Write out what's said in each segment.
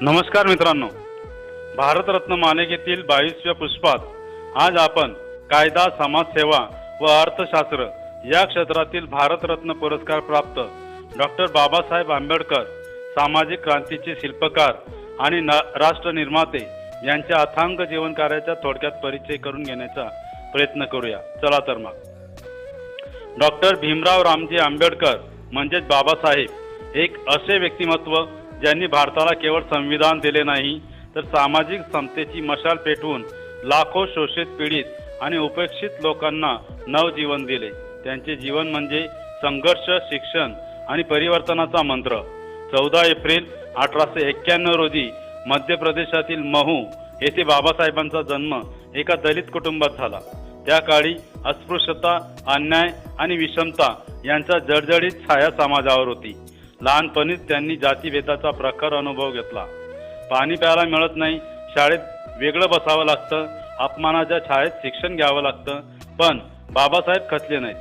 नमस्कार मित्रांनो. भारतरत्न मालिकेतील बावीसव्या पुष्पात आज आपण कायदा समाजसेवा व अर्थशास्त्र या क्षेत्रातील भारतरत्न पुरस्कार प्राप्त डॉक्टर बाबासाहेब आंबेडकर सामाजिक क्रांतीचे शिल्पकार आणि न- राष्ट्र निर्माते यांच्या अथांग जीवनकार्याचा थोडक्यात परिचय करून घेण्याचा प्रयत्न करूया. चला तर मग. डॉक्टर भीमराव रामजी आंबेडकर म्हणजेच बाबासाहेब एक असे व्यक्तिमत्व ज्यांनी भारताला केवळ संविधान दिले नाही तर सामाजिक समतेची मशाल पेटवून लाखो शोषित पीडित आणि उपेक्षित लोकांना नवजीवन दिले. त्यांचे जीवन म्हणजे संघर्ष शिक्षण आणि परिवर्तनाचा मंत्र. चौदा एप्रिल अठराशे एक्क्याण्णव रोजी मध्य प्रदेशातील महू येथे बाबासाहेबांचा जन्म एका दलित कुटुंबात झाला. त्या काळी अस्पृश्यता अन्याय आणि विषमता यांचा जडजडीत छाया समाजावर होती. लहानपणीच त्यांनी जातीभेदाचा प्रखर अनुभव घेतला. पाणी प्यायला मिळत नाही शाळेत वेगळं बसावं लागतं अपमानाच्या छायेत शिक्षण घ्यावं लागतं पण बाबासाहेब खचले नाहीत.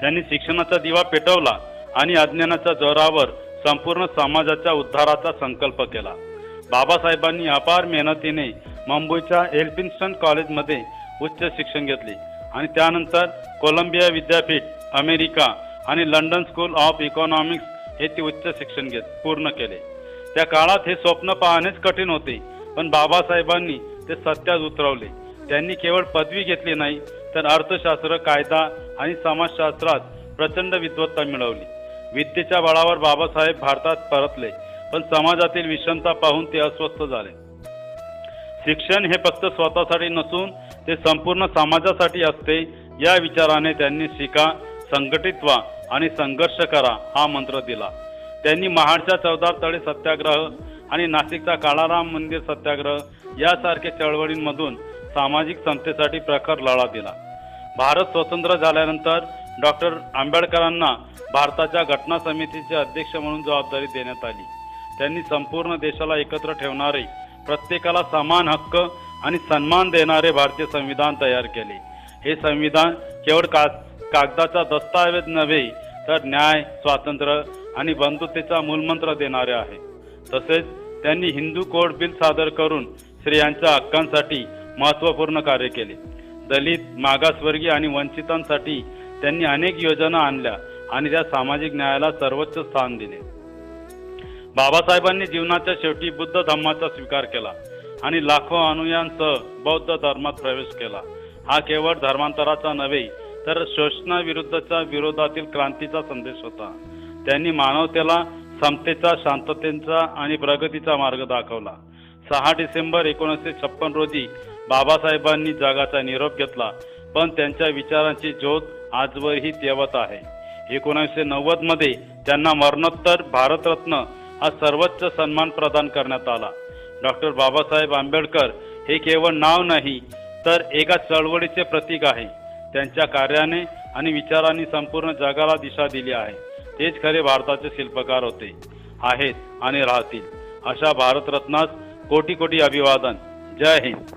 त्यांनी शिक्षणाचा दिवा पेटवला आणि अज्ञानाच्या जोरावर संपूर्ण समाजाच्या उद्धाराचा संकल्प केला. बाबासाहेबांनी अपार मेहनतीने मुंबईच्या एल्फिन्स्टन कॉलेजमध्ये उच्च शिक्षण घेतले आणि त्यानंतर कोलंबिया विद्यापीठ अमेरिका आणि लंडन स्कूल ऑफ इकॉनॉमिक्स हे ते उच्च शिक्षण घेत पूर्ण केले. त्या काळात हे स्वप्न पाहणेच कठीण होते पण बाबासाहेबांनी ते सत्यात उतरवले. त्यांनी केवळ पदवी घेतली नाही तर अर्थशास्त्र कायदा आणि समाजशास्त्रात प्रचंड विद्वत्ता मिळवली. विद्येच्या बळावर बाबासाहेब भारतात परतले पण समाजातील विषमता पाहून ते अस्वस्थ झाले. शिक्षण हे फक्त स्वतःसाठी नसून ते संपूर्ण समाजासाठी असते या विचाराने त्यांनी शिका संघटित व्हा आणि संघर्ष करा हा मंत्र दिला. त्यांनी महाडच्या चौदार तळे सत्याग्रह आणि नाशिकचा काळाराम मंदिर सत्याग्रह यासारख्या चळवळींमधून सामाजिक समतेसाठी प्रखर लढा दिला. भारत स्वतंत्र झाल्यानंतर डॉक्टर आंबेडकरांना भारताच्या घटना समितीचे अध्यक्ष म्हणून जबाबदारी देण्यात आली. त्यांनी संपूर्ण देशाला एकत्र ठेवणारे प्रत्येकाला समान हक्क आणि सन्मान देणारे भारतीय संविधान तयार केले. हे संविधान केवळ का कागदाचा दस्तावेज नव्हे तर न्याय स्वातंत्र्य आणि बंधुतेचा मूलमंत्र देणारे आहे. तसेच त्यांनी हिंदू कोड बिल सादर करून स्त्रियांच्या हक्कांसाठी महत्त्वपूर्ण कार्य केले. दलित मागासवर्गीय आणि वंचितांसाठी त्यांनी अनेक योजना आणल्या आणि त्या सामाजिक न्यायाला सर्वोच्च स्थान दिले. बाबासाहेबांनी जीवनाच्या शेवटी बुद्ध धर्माचा स्वीकार केला आणि लाखो अनुयांसह बौद्ध धर्मात प्रवेश केला. हा केवळ धर्मांतराचा नव्हे तर शोषणाविरुद्धच्या विरोधातील क्रांतीचा संदेश होता. त्यांनी मानवतेला समतेचा शांततेचा आणि प्रगतीचा मार्ग दाखवला. सहा डिसेंबर एकोणीसशे छप्पन रोजी बाबासाहेबांनी जगाचा निरोप घेतला पण त्यांच्या विचारांची ज्योत आजवरही तेवत आहे. एकोणीसशे नव्वदमध्ये त्यांना मरणोत्तर भारतरत्न हा सर्वोच्च सन्मान प्रदान करण्यात आला. डॉक्टर बाबासाहेब आंबेडकर हे केवळ नाव नाही तर एका चळवळीचे प्रतीक आहे. त्यांच्या कार्याने आणि विचारांनी संपूर्ण जगाला दिशा दिली आहे. तेच खरे भारताचे शिल्पकार होते. आहेत आणि राहतील. अशा भारतरत्नास कोटी कोटी अभिवादन. जय हिंद.